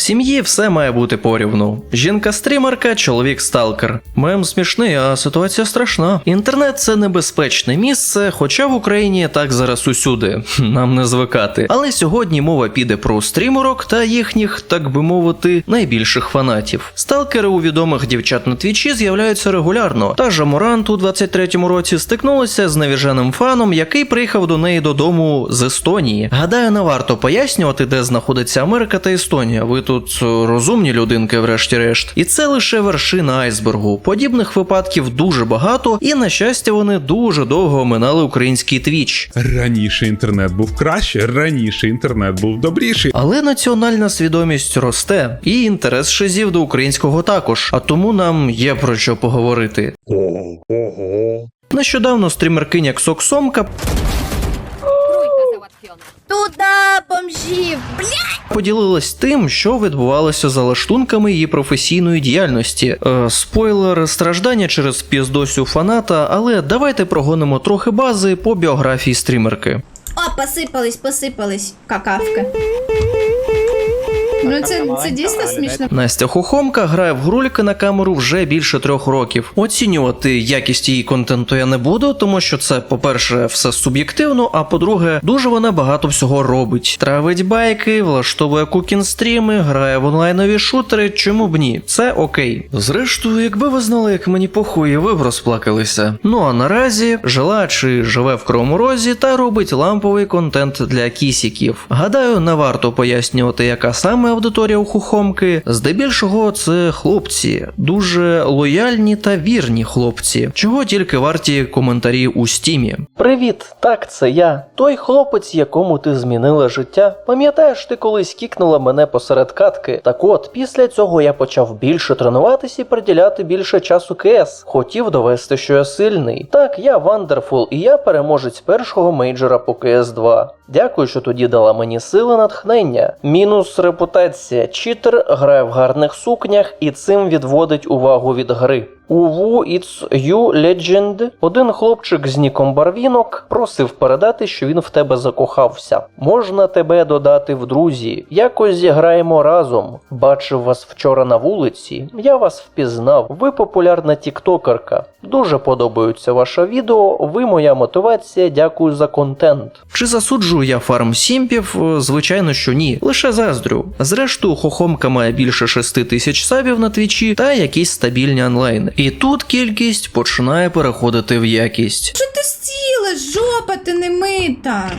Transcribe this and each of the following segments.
сім'ї все має бути порівну. Жінка стрімерка, чоловік сталкер. Мем смішний, а ситуація страшна. Інтернет це небезпечне місце, хоча в Україні так зараз усюди. Нам не звикати. Але сьогодні мова піде про стрімерок та їхніх, так би мовити, найбільших фанатів. Сталкери у відомих дівчат на твічі з'являються регулярно. Та ж Амурант у 23-му році стикнулася з навіженим фаном, який приїхав до неї додому з Естонії. Гадаю, не варто пояснювати, де знаходиться Америка та Естонія. Ви тут розумні людинки, врешті-решт. І це лише вершина айсбергу. Подібних випадків дуже багато, і на щастя, вони дуже довго оминали український твіч. Раніше інтернет був краще, раніше інтернет був добріший. Але національна свідомість росте, і інтерес шизів до українського також, а тому нам є про що поговорити. Ого. Нещодавно стрімеркиня Ксоксомка. Туда бомжів! Блять! поділилась тим, що відбувалося за лаштунками її професійної діяльності. Е, спойлер, страждання через піздосю фаната, але давайте прогонимо трохи бази по біографії стрімерки. О, посипались, посипались. Какавка. Ну це, це дійсно смішно. Настя Хохомка грає в грульки на камеру вже більше трьох років. Оцінювати якість її контенту я не буду, тому що це, по-перше, все суб'єктивно, а по-друге, дуже вона багато всього робить. Травить байки, влаштовує кукін-стріми, грає в онлайнові шутери. Чому б ні? Це окей. Зрештою, якби ви знали, як мені похує, ви б розплакалися. Ну а наразі жила чи живе в Кривому Розі та робить ламповий контент для кісіків. Гадаю, не варто пояснювати, яка саме аудиторія у Хухомки. Здебільшого це хлопці, дуже лояльні та вірні хлопці, чого тільки варті коментарі у стімі. Привіт, так це я, той хлопець, якому ти змінила життя. Пам'ятаєш, ти колись кікнула мене посеред катки. Так от, після цього я почав більше тренуватись і приділяти більше часу КС. Хотів довести, що я сильний. Так, я Вандерфул, і я переможець першого мейджора по КС 2. Дякую, що тоді дала мені сили натхнення. Мінус репутація. Читер грає в гарних сукнях і цим відводить увагу від гри. У Wu It's You Legend один хлопчик з ніком Барвінок просив передати, що він в тебе закохався. Можна тебе додати в друзі. Якось зіграємо разом. Бачив вас вчора на вулиці. Я вас впізнав. Ви популярна тіктокерка. Дуже подобаються ваше відео. Ви моя мотивація. Дякую за контент. Чи засуджую я фарм сімпів? Е, Звичайно, що ні. Лише заздрю. Зрештою, хохомка має більше 6 тисяч сабів на твічі та якісь стабільні онлайн. І тут кількість починає переходити в якість. Що ти стіла, жопа ти не мита.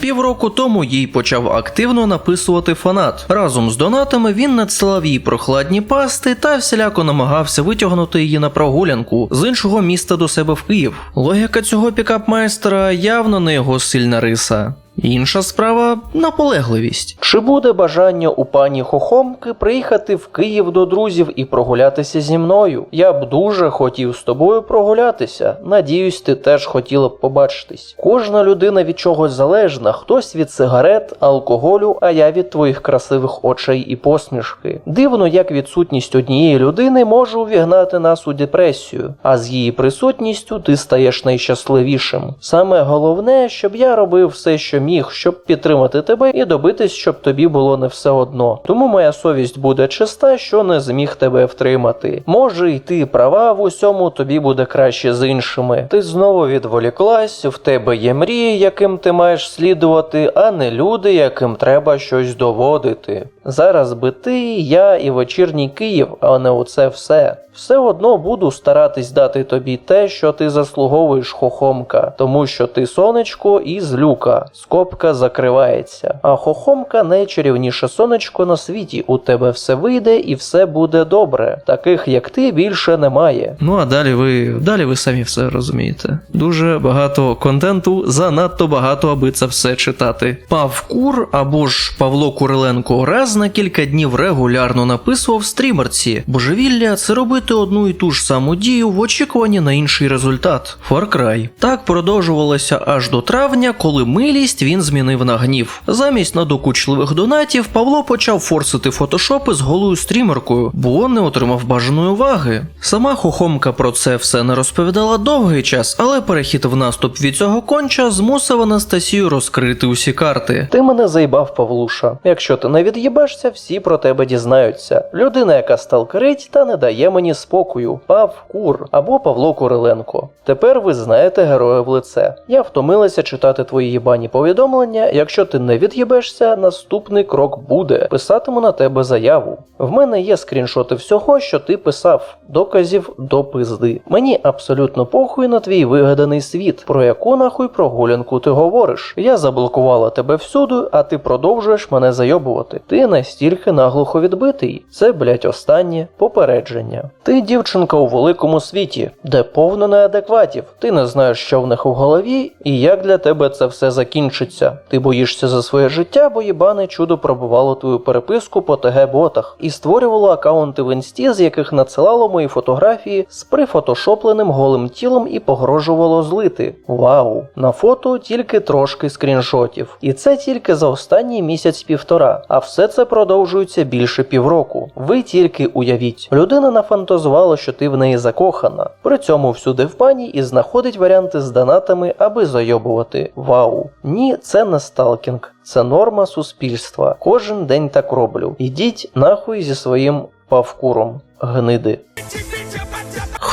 Півроку тому їй почав активно написувати фанат. Разом з донатами він надсилав їй прохладні пасти та всіляко намагався витягнути її на прогулянку з іншого міста до себе в Київ. Логіка цього пікап-майстера явно не його сильна риса. Інша справа наполегливість. Чи буде бажання у пані Хохомки приїхати в Київ до друзів і прогулятися зі мною? Я б дуже хотів з тобою прогулятися. Надіюсь, ти теж хотіла б побачитись. Кожна людина від чогось залежна, хтось від сигарет, алкоголю, а я від твоїх красивих очей і посмішки. Дивно, як відсутність однієї людини може увігнати нас у депресію, а з її присутністю ти стаєш найщасливішим. Саме головне, щоб я робив все, що міг, щоб підтримати тебе і добитись, щоб тобі було не все одно. Тому моя совість буде чиста, що не зміг тебе втримати. Може, й ти права в усьому, тобі буде краще з іншими. Ти знову відволіклась, в тебе є мрії, яким ти маєш слідувати, а не люди, яким треба щось доводити. Зараз би ти, я і вечірній Київ, а не оце все. Все одно буду старатись дати тобі те, що ти заслуговуєш, хохомка, тому що ти сонечко і злюка. Скобка закривається. А хохомка найчарівніше сонечко на світі. У тебе все вийде і все буде добре. Таких як ти більше немає. Ну а далі ви далі ви самі все розумієте. Дуже багато контенту, занадто багато, аби це все читати. Павкур або ж Павло Куриленко раз на кілька днів регулярно написував стрімерці. Божевілля це робити одну і ту ж саму дію в очікуванні на інший результат. Far Cry. Так продовжувалося аж до травня, коли милість він змінив на гнів. Замість надокучливих донатів Павло почав форсити фотошопи з голою стрімеркою, бо не отримав бажаної уваги. Сама хохомка про це все не розповідала довгий час, але перехід в наступ від цього конча змусив Анастасію розкрити усі карти. Ти мене заїбав, Павлуша. Якщо ти не від'їбав. В'їбешся, всі про тебе дізнаються. Людина, яка сталкерить та не дає мені спокою. Пав Кур або Павло Куриленко. Тепер ви знаєте героя в лице. Я втомилася читати твої їбані повідомлення. Якщо ти не від'їбешся, наступний крок буде. Писатиму на тебе заяву. В мене є скріншоти всього, що ти писав, доказів до пизди. Мені абсолютно похуй на твій вигаданий світ, про яку нахуй прогулянку ти говориш. Я заблокувала тебе всюди, а ти продовжуєш мене зайобувати. Ти настільки наглухо відбитий. Це, блять, останнє попередження. Ти дівчинка у великому світі, де повно неадекватів. Ти не знаєш, що в них у голові, і як для тебе це все закінчиться. Ти боїшся за своє життя, бо їбане чудо пробувало твою переписку по ТГ-ботах і створювало акаунти в інсті, з яких надсилало мої фотографії з прифотошопленим голим тілом і погрожувало злити. Вау! На фото тільки трошки скріншотів. І це тільки за останній місяць-півтора, а все це продовжується більше півроку. Ви тільки уявіть, людина нафантазувала, що ти в неї закохана. При цьому всюди в пані і знаходить варіанти з донатами, аби зайобувати. Вау! Ні, це не сталкінг, це норма суспільства. Кожен день так роблю. Ідіть нахуй зі своїм павкуром, гниди.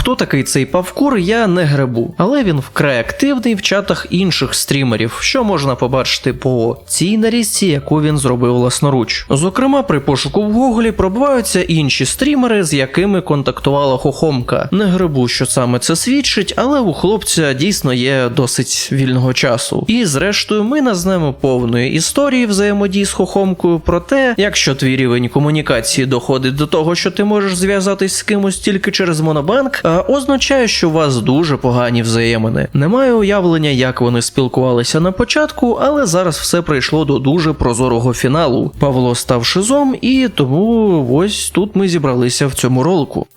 Хто такий цей Павкур, я не гребу, але він вкрай активний в чатах інших стрімерів, що можна побачити по цій нарізці, яку він зробив власноруч. Зокрема, при пошуку в Гуглі пробиваються інші стрімери, з якими контактувала Хохомка. Не гребу, що саме це свідчить, але у хлопця дійсно є досить вільного часу. І зрештою, ми назнаємо повної історії взаємодії з Хохомкою про те, якщо твій рівень комунікації доходить до того, що ти можеш зв'язатись з кимось тільки через монобанк, означає, що у вас дуже погані взаємини. Немає уявлення, як вони спілкувалися на початку, але зараз все прийшло до дуже прозорого фіналу. Павло став шизом, і тому ось тут ми зібралися в цьому ролику.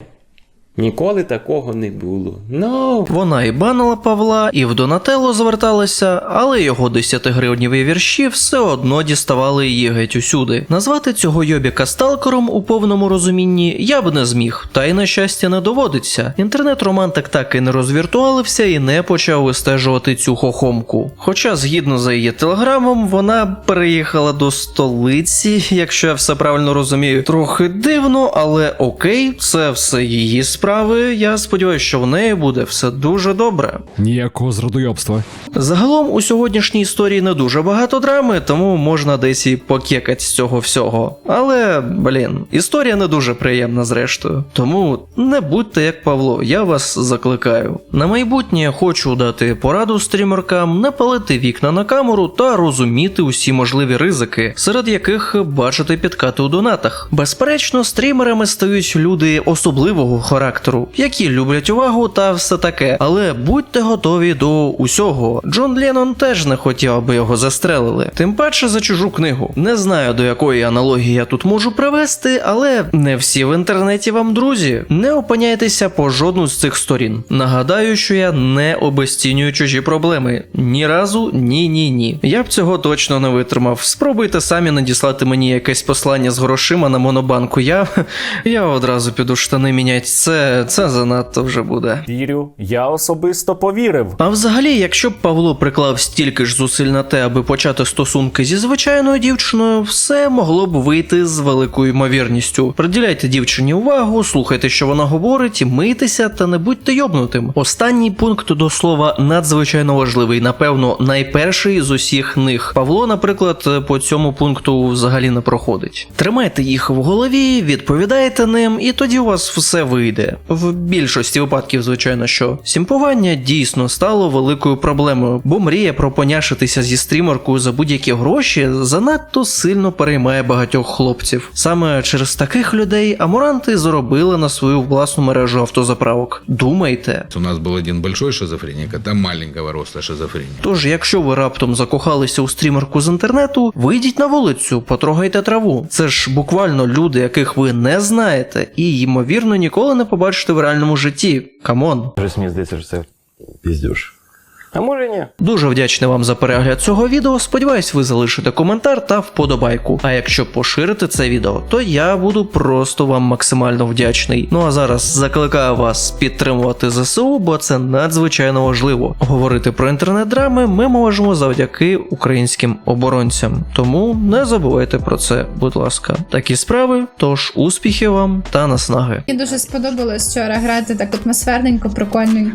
Ніколи такого не було. Ну, Вона і банила Павла, і в Донателло зверталася, але його 10-гривніві вірші все одно діставали її геть усюди. Назвати цього йобіка сталкером у повному розумінні я б не зміг, та й на щастя не доводиться. Інтернет-романтик так і не розвіртуалився і не почав вистежувати цю хохомку. Хоча, згідно за її телеграмом, вона переїхала до столиці, якщо я все правильно розумію. Трохи дивно, але окей, це все її справи. Я сподіваюся, що в неї буде все дуже добре. Ніякого зрадойобства. Загалом у сьогоднішній історії не дуже багато драми, тому можна десь і покекать з цього всього. Але, блін, історія не дуже приємна зрештою. Тому не будьте як Павло, я вас закликаю. На майбутнє хочу дати пораду стрімеркам не палити вікна на камеру та розуміти усі можливі ризики, серед яких бачити підкати у донатах. Безперечно, стрімерами стають люди особливого характеру, які люблять увагу та все таке. Але будьте готові до усього. Джон Леннон теж не хотів, аби його застрелили. Тим паче за чужу книгу. Не знаю до якої аналогії я тут можу привести, але не всі в інтернеті вам друзі. Не опиняйтеся по жодну з цих сторін. Нагадаю, що я не обесцінюю чужі проблеми. Ні разу, ні, ні, ні. Я б цього точно не витримав. Спробуйте самі надіслати мені якесь послання з грошима на монобанку. Я, я одразу піду штани мінять. Це, це занадто вже буде. Вірю, я особисто повірив. А взагалі, якщо б Павло приклав стільки ж зусиль на те, аби почати стосунки зі звичайною дівчиною, все могло б вийти з великою ймовірністю. Приділяйте дівчині увагу, слухайте, що вона говорить, мийтеся та не будьте йобнутим. Останній пункт до слова надзвичайно важливий, напевно, найперший з усіх них. Павло, наприклад, по цьому пункту взагалі не проходить. Тримайте їх в голові, відповідайте ним, і тоді у вас все вийде. В більшості випадків, звичайно, що сімпування дійсно стало великою проблемою, бо мрія про поняшитися зі стрімеркою за будь-які гроші занадто сильно переймає багатьох хлопців. Саме через таких людей амуранти заробили на свою власну мережу автозаправок. Думайте. У нас был один большой шизофреник, а там маленького роста шизофреник. Тож, якщо ви раптом закохалися у стрімерку з інтернету, вийдіть на вулицю, потрогайте траву. Це ж буквально люди, яких ви не знаєте, і ймовірно ніколи не побачите в реальному житті. Камон. Мені здається, що це піздюш. А може ні? Дуже вдячний вам за перегляд цього відео. Сподіваюсь, ви залишите коментар та вподобайку. А якщо поширите це відео, то я буду просто вам максимально вдячний. Ну а зараз закликаю вас підтримувати ЗСУ, бо це надзвичайно важливо. Говорити про інтернет-драми ми можемо завдяки українським оборонцям. Тому не забувайте про це, будь ласка. Такі справи. Тож успіхів вам та наснаги. Мені дуже сподобалось вчора грати так атмосферненько, прикольненько.